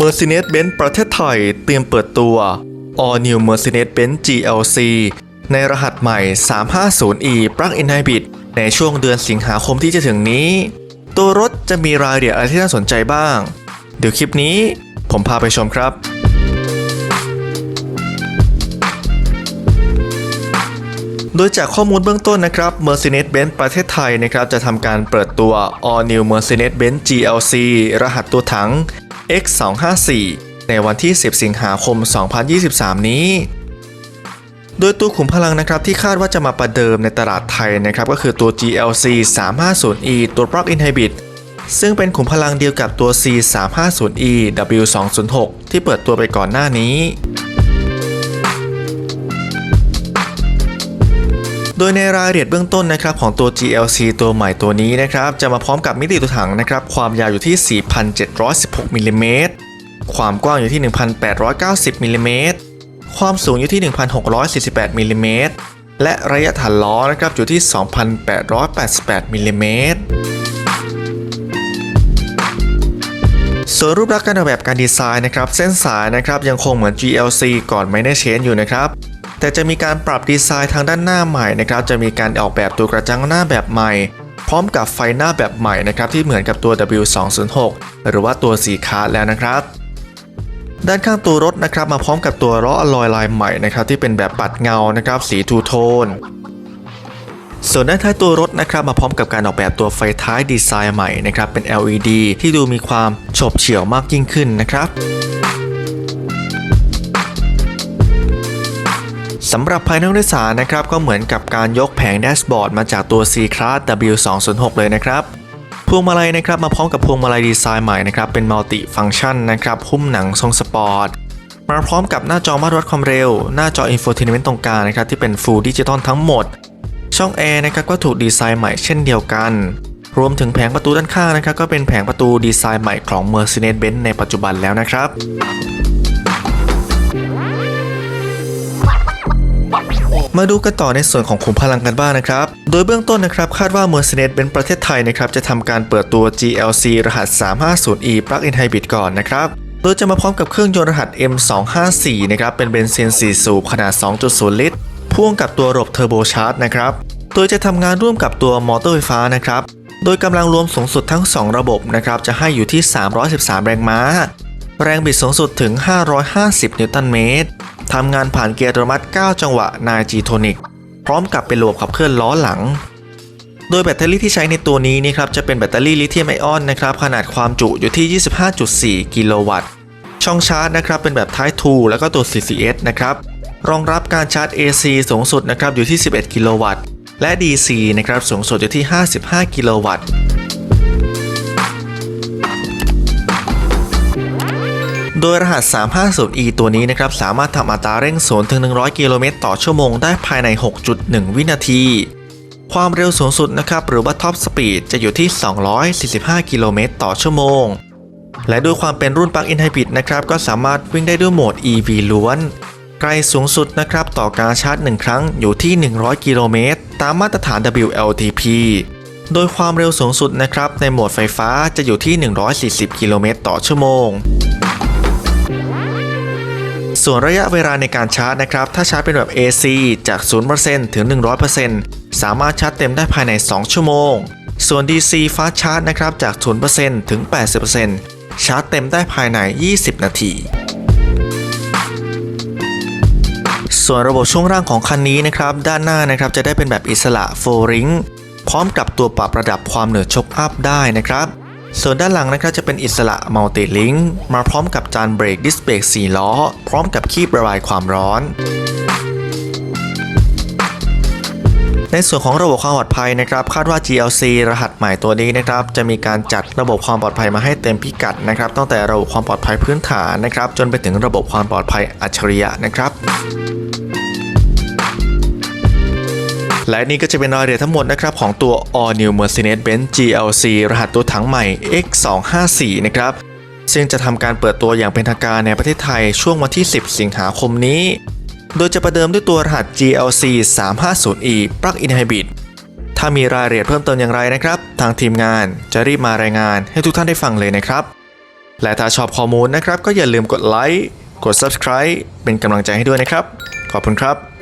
Mercedes-Benz ประเทศไทยเตรียมเปิดตัว All New Mercedes-Benz GLC ในรหัสใหม่ 350e Plug-in Hybrid ในช่วงเดือนสิงหาคมที่จะถึงนี้ ตัวรถจะมีรายละเอียดอะไรที่น่าสนใจบ้าง เดี๋ยวคลิปนี้ผมพาไปชมครับโดยจากข้อมูลเบื้องต้นนะครับ Mercedes-Benz ประเทศไทยนะครับจะทำการเปิดตัว All New Mercedes-Benz GLC รหัสตัวถัง X254 ในวันที่ 10 สิงหาคม 2023 นี้ โดยตัวขุมพลังนะครับที่คาดว่าจะมาประเดิมในตลาดไทยนะครับก็คือตัว GLC 350e ตัว Block Inhibit ซึ่งเป็นขุมพลังเดียวกับตัว C 350e W206 ที่เปิดตัวไปก่อนหน้านี้ โดยในรายละเอียดเบื้องต้นนะครับของตัว GLC ตัวใหม่ตัวนี้นะครับจะมาพร้อมกับมิติตัวถังนะครับความยาวอยู่ที่ 4,716มิลลิเมตรความกว้างอยู่ที่ 1,890มิลลิเมตรความสูงอยู่ที่ 1,648มิลลิเมตรและระยะฐานล้อนะครับอยู่ที่ 2,888มิลลิเมตรส่วนรูปลักษณ์การออกแบบการดีไซน์นะครับเส้นสายนะครับยังคงเหมือน GLC ก่อนไม่ได้เชนอยู่นะครับ แต่จะมีการปรับดีไซน์ทางด้านหน้าใหม่นะครับจะมีการออกแบบตัวกระจังหน้าแบบใหม่ พร้อมกับไฟหน้าแบบใหม่นะครับที่เหมือนกับตัว W206 หรือว่าตัวสีคาร์แล้วนะครับด้านข้างตัวรถนะครับมาพร้อมกับตัวล้ออลลอยลายใหม่นะครับที่เป็นแบบปัดเงานะครับสีทูโทน ส่วนด้านท้ายตัวรถนะครับมาพร้อมกับการออกแบบตัวไฟท้ายดีไซน์ใหม่นะครับเป็น LED ที่ดูมีความฉบเฉี่ยวมากยิ่งขึ้นนะครับ สำหรับภายในห้องโดยสารนะครับก็เหมือนกับการยกแผงแดชบอร์ดมาจากตัว C Class W206 เลยนะครับพวงมาลัยนะครับมาพร้อมกับพวงมาลัยดีไซน์ใหม่นะครับเป็นมัลติฟังชันนะครับหุ้มหนังทรงสปอร์ตมาพร้อมกับหน้าจอมาตรวัดความเร็ว หน้าจออินโฟเทนเมนต์ตรงกลางนะครับที่เป็น Full Digital ทั้งหมด ช่องแอร์นะครับก็ถูกดีไซน์ใหม่เช่นเดียวกัน รวมถึงแผงประตูด้านข้างนะครับก็เป็นแผงประตูดีไซน์ใหม่ของ Mercedes-Benz ในปัจจุบันแล้วนะครับ มาดูกันต่อในส่วนของขุมพลังกันบ้างนะครับ โดยเบื้องต้นนะครับคาดว่า Mercedes-Benz ประเทศไทยนะครับจะทำการเปิดตัว GLC รหัส 350e Plug-in Hybrid ก่อนนะครับโดยจะมาพร้อมกับเครื่องยนต์รหัส M254 นะครับเป็นเบนซิน 4 สูบขนาด 2.0 ลิตร พ่วงกับตัวระบบเทอร์โบชาร์จนะครับโดยจะทำงานร่วมกับตัวมอเตอร์ไฟฟ้านะครับโดยกำลังรวมสูงสุดทั้ง 2 ระบบนะครับจะให้อยู่ที่ 313 แรงม้า แรงบิดสูงสุดถึง 550 นิวตันเมตร ทำงานผ่านเกียร์อัตโนมัติ 9 จังหวะนายจีโทนิกพร้อมกับเป็นระบบขับเคลื่อนล้อหลัง โดยแบตเตอรี่ที่ใช้ในตัวนี้นี่ครับจะเป็นแบตเตอรี่ลิเธียมไอออนนะครับขนาดความจุอยู่ที่ 25.4 กิโลวัตต์ ช่องชาร์จนะครับเป็นแบบ Type 2 แล้วก็ตัว CCS นะครับ รองรับการชาร์จ AC สูงสุดนะครับอยู่ที่ 11 กิโลวัตต์ และ DC นะครับสูงสุดอยู่ที่ 55 กิโลวัตต์ โดยรหัส 350e ตัวนี้นะครับสามารถทำอัตราเร่ง0ถึง 100 กิโลเมตรต่อชั่วโมงได้ภายใน 6.1 วินาที ความเร็วสูงสุดนะครับหรือว่าท็อปสปีดจะอยู่ที่ 245 กิโลเมตรต่อชั่วโมง และด้วยความเป็นรุ่น Plug-in Hybrid นะครับก็สามารถวิ่งได้ด้วยโหมด EV ล้วนไกลสูงสุดนะครับต่อการชาร์จ 1 ครั้งอยู่ที่ 100 กิโลเมตร ตามมาตรฐาน WLTP โดยความเร็วสูงสุดนะครับในโหมดไฟฟ้าจะอยู่ที่ 140 กิโลเมตรต่อชั่วโมง ส่วนระยะเวลาในการชาร์จนะครับ ถ้าชาร์จเป็นแบบ AC จาก 0%ถึง 100%สามารถชาร์จเต็มได้ภายใน 2 ชั่วโมง ส่วน DC Fast Charge นะครับจาก 0%ถึง 80%ชาร์จเต็มได้ภายใน 20 นาทีส่วนระบบช่วงล่างของคันนี้นะครับด้านหน้านะครับจะได้เป็นแบบอิสระ4 ring พร้อมกับตัวปรับระดับความเหนือชกอัพได้นะครับ ส่วนด้านหลังนะครับจะเป็นอิสระมัลติลิงมาพร้อมกับจานเบรกดิสเบรก4ล้อ พร้อมกับคีบระบายความร้อนในส่วนของระบบความปลอดภัยนะครับคาดว่า GLC รหัสใหม่ตัวนี้นะครับจะมีการจัดระบบความปลอดภัยมาให้เต็มพิกัดนะครับตั้งแต่ระบบความปลอดภัยพื้นฐานนะครับจนไปถึงระบบความปลอดภัยอัจฉริยะนะครับ และนี่ก็จะเป็นรายละเอียดทั้งหมดนะครับของตัว All New Mercedes-Benz GLC รหัสตัวถังใหม่ X254 นะครับซึ่งจะทำการเปิดตัวอย่างเป็นทางการในประเทศไทยช่วงวันที่ 10 สิงหาคมนี้ โดยจะประเดิมด้วยตัวรหัส GLC 350e Plug-in Hybrid ถ้ามีรายละเอียดเพิ่มเติมอย่างไรนะครับ ทางทีมงานจะรีบมารายงานให้ทุกท่านได้ฟังเลยนะครับ และถ้าชอบข้อมูลนะครับ ก็อย่าลืมกดไลค์ กด Subscribe เป็นกำลังใจให้ด้วยนะครับ ขอบคุณครับ